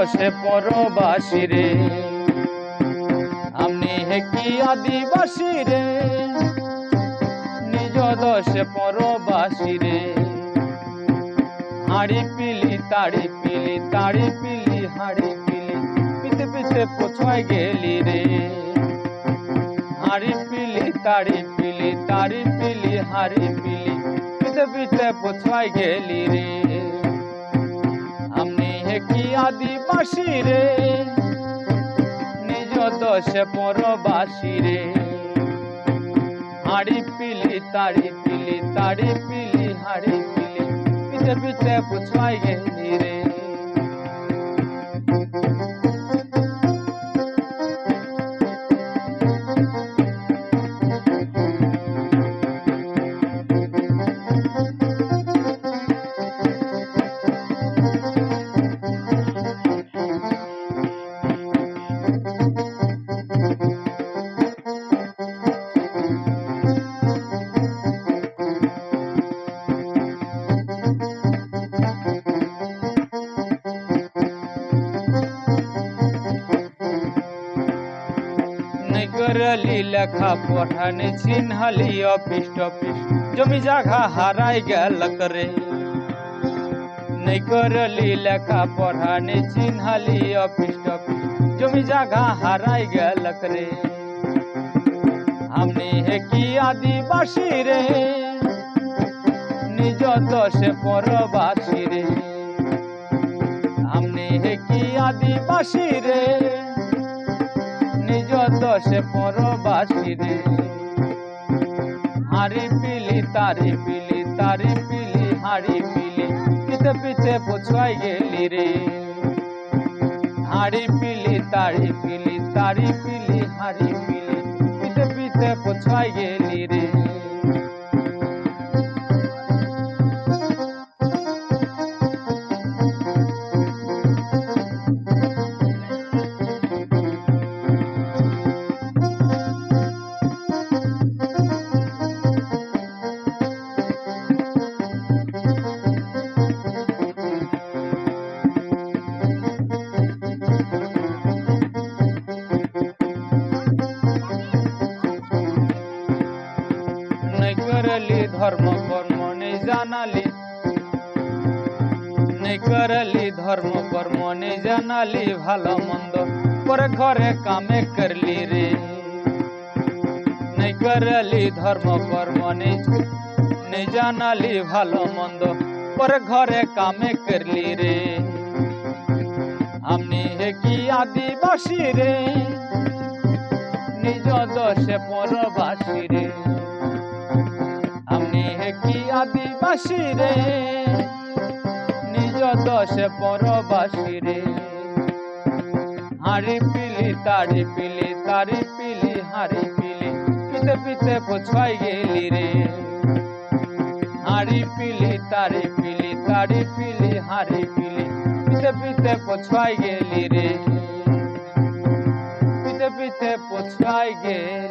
দশে পরবাসী রে। হে কি আদিবাসী রে? নিজ দশে পরবাসী রে। হাড়ি পিলি, তাড়ি পিলি তাড়ি পিলি, হাড়ি পিলি, পিতে পিতে পোছায় গেলি রে। হাড়ি পিলি, তাড়ি পিলি তাড়ি পিলি, হাড়ি পিলি, পিতে পিতে পোছায় গেলি রে। আমি আদিবাসী রে। নিজ দশে পরবাসী রে। হাড়ি পিলি, তাড়ি পিলি তাড়ি পিলি, হাড়ি পিলি। পিছে পিছে পুছাই গেলি রে। করলি লেখা পঠানে, চিনহালি অফিস টফিস জমি জায়গা হারাই গেল করে। নাই করলি লেখা পঠানে, চিনহালি অফিস টফিস জমি জায়গা হারাই গেল করে। আমি হে কি আদিবাসী রে? নিজ পরবাসী রে। হে কি আদিবাসী রে? নিজ দশে পরবাসী হাড়ি পিলি, তারি পিলি তারি পিলি, হাড়ি পিলি পিতে পিতে পোছাই গেলি রে। হাড়ি পিলি, তারি পিলি তারি পিলি, হাড়ি পিলি ধর্ম কর্ম নেই জানালি। নেই করলি ধর্ম কর্ম নেই জানালি, ভালো মন্দ পরে ঘরে কামে করলি রে। নেই করলি ধর্ম কর্ম নেই নেই জানালি, ভালো মন্দ পরে ঘরে কামে করলি রে। আমি হে কি আদিবাসী রে, নিজ দশে পরবাসী রে। রে। নিজ দশে পরবাসী রে। হাড়ি পিলি, তাড়ি পিলি তাড়ি পিলি, হাড়ি পিলি, পিতে পিতে পোছাই গেলি রে। হাড়ি পিলি, তাড়ি পিলি তাড়ি পিলি, হাড়ি পিলি, পিতে পিতে পোছাই গেলি রে। পিতে পিতে পোছাই গেলি